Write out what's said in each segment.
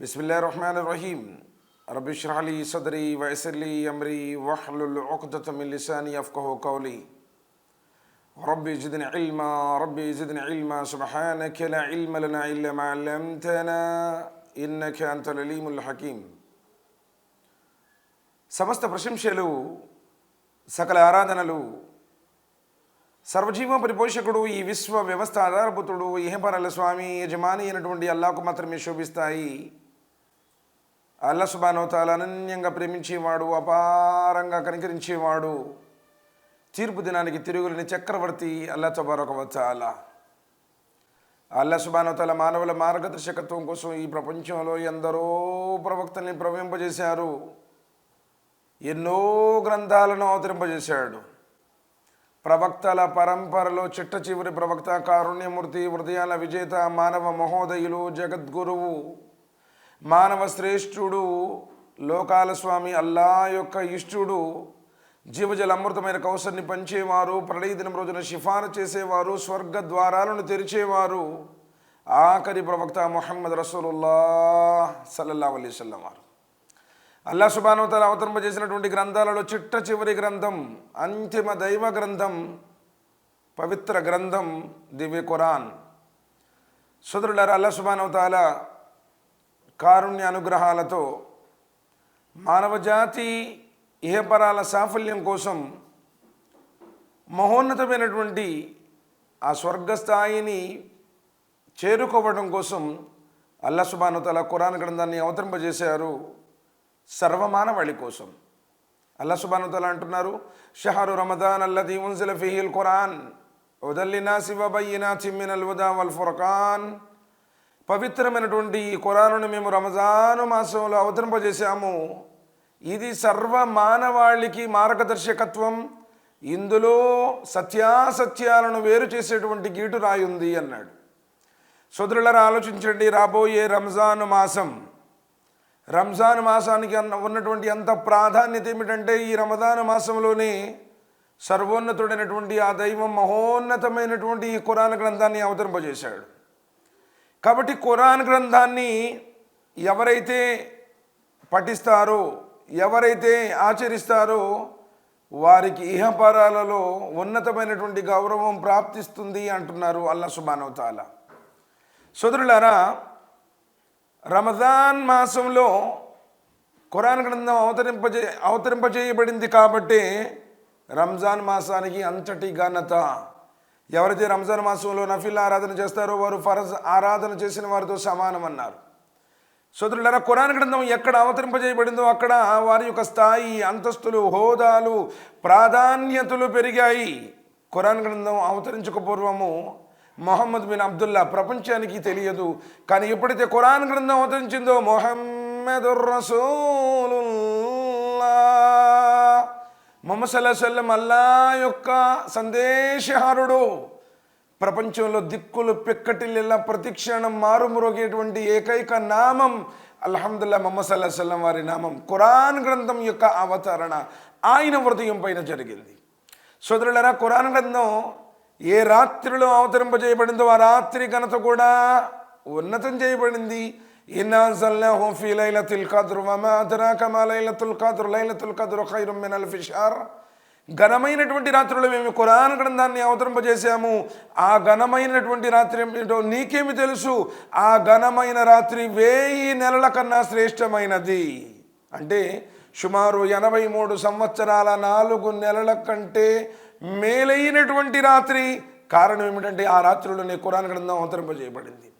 بسم الله الرحمن الرحيم رب اشرح لي صدري ويسر لي امري واحلل عقدة من لساني يفقه قولي ربي زدني علما ربي زدني علما سبحانك لا علم لنا الا ما علمتنا انك انت العليم الحكيم సమస్త ప్రశంసలు సకల ఆరాధనలు సర్వజీవ పరిపోషకుడు ఈ విశ్వ వ్యవస్థ ఆధారభూతుడు ఇహపరల స్వామి యజమాని అయినటువంటి అల్లాకు మాత్రమే శోభిస్తాయి అల్లాసుబానౌతాల అనన్యంగా ప్రేమించేవాడు అపారంగా కనికరించేవాడు. తీర్పు దినానికి తిరుగులేని చక్రవర్తి అల్లా తబారొకవచ్చాల అల్లా మానవుల మార్గదర్శకత్వం కోసం ఈ ప్రపంచంలో ఎందరో ప్రవక్తల్ని ప్రవహింపజేశారు. ఎన్నో గ్రంథాలను అవతరింపజేశాడు. ప్రవక్తల పరంపరలో చిట్ట చివరి ప్రవక్త కారుణ్యమూర్తి హృదయాల విజేత మానవ మహోదయులు జగద్గురువు. మానవ శ్రేష్ఠుడు లోకాల స్వామి అల్లా యొక్క ఇష్టుడు జీవజల అమృతమైన కౌసర్ని పంచేవారు ప్రళయ దినం రోజున షిఫాను చేసేవారు స్వర్గ ద్వారాలను తెరిచేవారు. ఆఖరి ప్రవక్త మొహమ్మద్ రసూలుల్లా సల్లల్లా అలైవల్లం వారు. అల్లా సుబానవతల అవతరింపజేసినటువంటి గ్రంథాలలో చిట్ట చివరి గ్రంథం అంతిమ దైవ గ్రంథం పవిత్ర గ్రంథం దివ్య ఖురాన్. సుదరులారా అల్లా సుబానవతాల కారుణ్య అనుగ్రహాలతో మానవజాతి ఇహపరాల సాఫల్యం కోసం మహోన్నతమైనటువంటి ఆ స్వర్గస్థాయిని చేరుకోవడం కోసం అల్లా సుబానుతల ఖురాన్ గ్రంథాన్ని అవతరింపజేశారు సర్వమానవాళి కోసం. అల్లా సుబానుతల అంటున్నారు షహరు రమదాన్ అల్లది ఉన్సిల ఫిహిల్ ఖురాన్ ఉదల్లినా శివబయ్యినా చిమ్మినల్ ఉదా వల్ ఫుర్ఖాన్. పవిత్రమైనటువంటి ఈ ఖురానును మేము రమజాను మాసంలో అవతరింపజేశాము. ఇది సర్వ మానవాళికి మార్గదర్శకత్వం. ఇందులో సత్యాసత్యాలను వేరు చేసేటువంటి గీటు రాయి ఉంది అన్నాడు. సోదరులరా ఆలోచించండి రాబోయే రంజాన్ మాసం. రంజాన్ మాసానికి అన్న ఉన్నటువంటి అంత ప్రాధాన్యత ఏమిటంటే ఈ రమదాన్ మాసంలోనే సర్వోన్నతుడైనటువంటి ఆ దైవం మహోన్నతమైనటువంటి ఈ ఖురాన్ గ్రంథాన్ని అవతరింపజేశాడు. కాబట్టి ఖురాన్ గ్రంథాన్ని ఎవరైతే పఠిస్తారో ఎవరైతే ఆచరిస్తారో వారికి ఇహపరాలలో ఉన్నతమైనటువంటి గౌరవం ప్రాప్తిస్తుంది అంటున్నారు అల్లా సుబానవతాల సోదరులారా రమజాన్ మాసంలో ఖురాన్ గ్రంథం అవతరింపజే అవతరింపజేయబడింది కాబట్టి రంజాన్ మాసానికి అంతటి ఘనత. ఎవరైతే రంజాన్ మాసంలో నఫిల్ ఆరాధన చేస్తారో వారు ఫరజ్ ఆరాధన చేసిన వారితో సమానం అన్నారు సోదరులారా ఖురాన్ గ్రంథం ఎక్కడ అవతరింపజేయబడిందో అక్కడ వారి యొక్క స్థాయి అంతస్తులు హోదాలు ప్రాధాన్యతలు పెరిగాయి. ఖురాన్ గ్రంథం అవతరించక పూర్వము మొహమ్మద్ బిన్ అబ్దుల్లా ప్రపంచానికి తెలియదు. కానీ ఎప్పుడైతే ఖురాన్ గ్రంథం అవతరించిందో మొహమ్మదుర్ రసూలుల్లా మొహమ్మద్ అల్లా యొక్క సందేశహారుడు. ప్రపంచంలో దిక్కులు పిక్కటిల్లా ప్రతిక్షణం మారుమురోగేటువంటి ఏకైక నామం అల్హమ్దుల్లా మొహమ్మద్ వారి నామం. ఖురాన్ గ్రంథం యొక్క అవతరణ ఆయన హృదయం పైన జరిగింది. సోదరులరా ఖురాన్ గ్రంథం ఏ రాత్రిలో అవతరింపజేయబడిందో ఆ రాత్రి ఘనత కూడా ఉన్నతం చేయబడింది. ఇన్నా సల్లాహు ఫీ లైలతుల్ ఖద్ర్ వమా అద్రాక మా లైలతుల్ ఖద్ర్ లైలతుల్ ఖద్ర్ ఖైరుం మిన్ ఘనమైనటువంటి రాత్రులు మేము ఖురాన్ గ్రంథాన్ని అవతరింపజేశాము. ఆ ఘనమైనటువంటి రాత్రి ఏమిటో నీకేమి తెలుసు? ఆ ఘనమైన రాత్రి వేయి నెలల కన్నా శ్రేష్టమైనది. అంటే సుమారు ఎనభై మూడు సంవత్సరాల నాలుగు నెలల కంటే మేలైనటువంటి రాత్రి. కారణం ఏమిటంటే ఆ రాత్రిలోనే ఖురాన్ గ్రంథం అవతరింపజేయబడింది.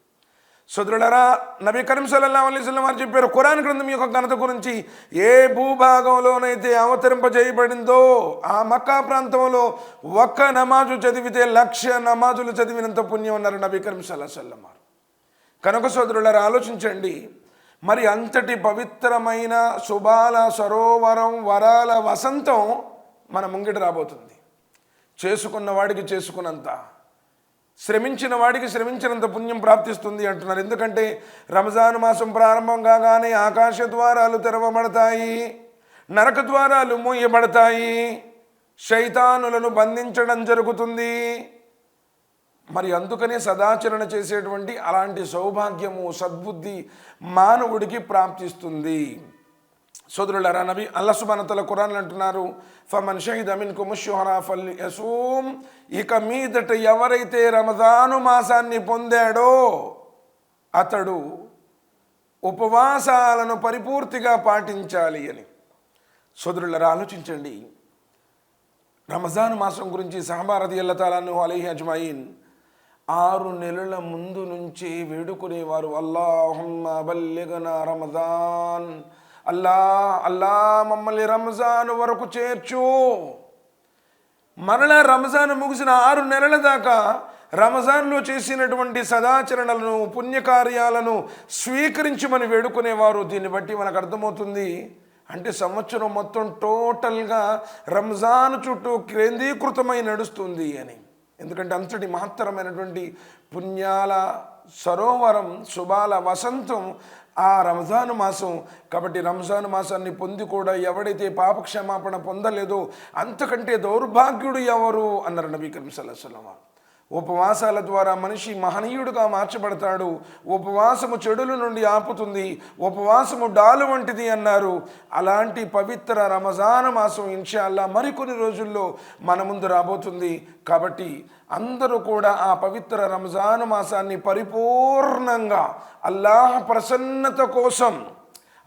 సోదరులరా నబీ కరీం సల్లా అలైహి వారు చెప్పారు ఖురాన్ గ్రంథం యొక్క ఘనత గురించి ఏ భూభాగంలోనైతే అవతరింపజేయబడిందో ఆ మక్కా ప్రాంతంలో ఒక్క నమాజు చదివితే లక్ష నమాజులు చదివినంత పుణ్యం అన్నారు నబీ కరీం సల్లా సల్లం వారు. కనుక సోదరులారా ఆలోచించండి. మరి అంతటి పవిత్రమైన శుభాల సరోవరం వరాల వసంతం మన ముంగిట రాబోతుంది. చేసుకున్న వాడికి చేసుకున్నంత. శ్రమించిన వాడికి శ్రమించినంత పుణ్యం ప్రాప్తిస్తుంది అంటున్నారు. ఎందుకంటే రంజాన్ మాసం ప్రారంభం కాగానే ఆకాశ ద్వారాలు తెరవబడతాయి నరక ద్వారాలు మూయబడతాయి శైతానులను బంధించడం జరుగుతుంది. మరి అందుకనే సదాచరణ చేసేటువంటి అలాంటి సౌభాగ్యము సద్బుద్ధి మానవుడికి ప్రాప్తిస్తుంది. సోదరులారా నబి అల్లా సుబానతల ఖురాన్ అంటున్నారు ఫమన్ షహీద్ అమిన్ కుముషుహరా ఫల్ యసూమ్ ఇక మీదట ఎవరైతే రమదాను మాసాన్ని పొందాడో అతడు ఉపవాసాలను పరిపూర్తిగా పాటించాలి అని. సోదరులరా ఆలోచించండి. రమజాను మాసం గురించి సహబారది అల్లతాలను అలీహి అజ్మాయిన్ ఆరు నెలల ముందు నుంచి వేడుకునేవారు. అల్లాహమ్మ బల్లిగన రమజాన్. అల్లా అల్లా మమ్మల్ని రంజాన్ వరకు చేర్చు. మరలా రంజాన్ ముగిసిన ఆరు నెలల దాకా రంజాన్లో చేసినటువంటి సదాచరణలను పుణ్యకార్యాలను స్వీకరించమని వేడుకునేవారు. దీన్ని బట్టి మనకు అర్థమవుతుంది అంటే సంవత్సరం మొత్తం టోటల్గా రంజాన్ చుట్టూ కేంద్రీకృతమై నడుస్తుంది అని. ఎందుకంటే అంతటి మహత్తరమైనటువంటి పుణ్యాల సరోవరం శుభాల వసంతం ఆ రంజాన్ మాసం కాబట్టి రంజాన్ మాసాన్ని పొంది కూడా ఎవడైతే పాపక్షమాపణ పొందలేదో అంతకంటే దౌర్భాగ్యుడు ఎవరు? అన్నారు నబీ కరీం సల్లాహ్ ఉపవాసాల ద్వారా మనిషి మహనీయుడుగా మార్చబడతాడు. ఉపవాసము చెడుల నుండి ఆపుతుంది. ఉపవాసము డాలు వంటిది అన్నారు. అలాంటి పవిత్ర రమజాన మాసం ఇన్షాల్లా మరికొన్ని రోజుల్లో మన ముందు రాబోతుంది. కాబట్టి అందరూ కూడా ఆ పవిత్ర రంజాను మాసాన్ని పరిపూర్ణంగా అల్లాహ్ ప్రసన్నత కోసం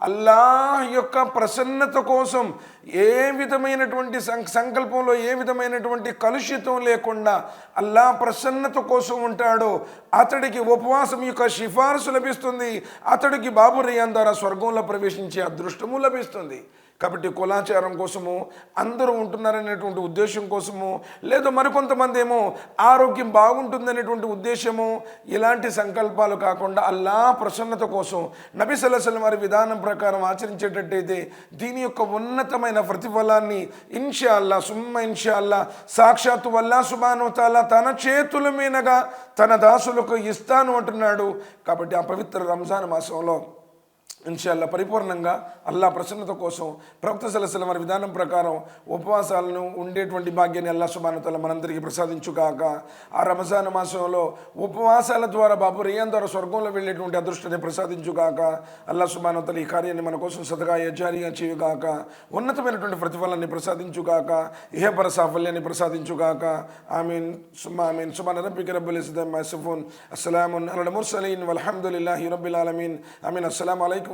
అల్లాహ్ యొక్క ప్రసన్నత కోసం ఏ విధమైనటువంటి సం- సంకల్పంలో ఏ విధమైనటువంటి కలుషితం లేకుండా అల్లా ప్రసన్నత కోసం ఉంటాడో. అతడికి ఉపవాసం యొక్క సిఫారసు లభిస్తుంది. అతడికి బాబు రియాన్ ద్వారా స్వర్గంలో ప్రవేశించే అదృష్టము లభిస్తుంది. కాబట్టి కులాచారం కోసము అందరూ ఉంటున్నారనేటువంటి ఉద్దేశం కోసము లేదా మరికొంతమంది ఏమో ఆరోగ్యం బాగుంటుందనేటువంటి ఉద్దేశము ఇలాంటి సంకల్పాలు కాకుండా అల్లా ప్రసన్నత కోసం నబీ సల్లల్లాహు వారి విధానం ప్రకారం ఆచరించేటట్టయితే దీని యొక్క ఉన్నతమైన ప్రతిఫలాన్ని ఇన్షాల్లా సుమ్మ ఇన్షాల్లా సాక్షాత్తు సాక్షాత్తు వల్లా సుబానుతాల తన చేతుల మీదగా తన దాసులకు ఇస్తాను అంటున్నాడు. కాబట్టి ఆ పవిత్ర రంజాన్ మాసంలో ఇన్షాల్లా పరిపూర్ణంగా అల్లా ప్రసన్నత కోసం ప్రవక్త సలసల వారి విధానం ప్రకారం ఉపవాసాలను ఉండేటువంటి భాగ్యాన్ని అల్లా సుబానతల మనందరికీ ప్రసాదించుగాక ఆ రమజాన్ మాసంలో ఉపవాసాల ద్వారా బాబు రియాన్ ద్వారా స్వర్గంలో వెళ్ళేటువంటి అదృష్టాన్ని ప్రసాదించుగాక అల్లా సుబానతల ఈ కార్యాన్ని మన కోసం సతగా యజారిగా చేయుగాక ఉన్నతమైనటువంటి ప్రతిఫలాన్ని ప్రసాదించుగాక ఇహపర సాఫల్యాన్ని ప్రసాదించుగాక ఆమీన్. సుమా ఆమీన్. సుమాన్ రబ్బికి రబ్బుల్ ఇస్లాం మసఫూన్ అస్సలాము అలా ముర్సలీన్. వల్హమ్దుల్లాహి రబ్బిల్ ఆలమీన్. ఆమీన్. అస్సలం అలైకుం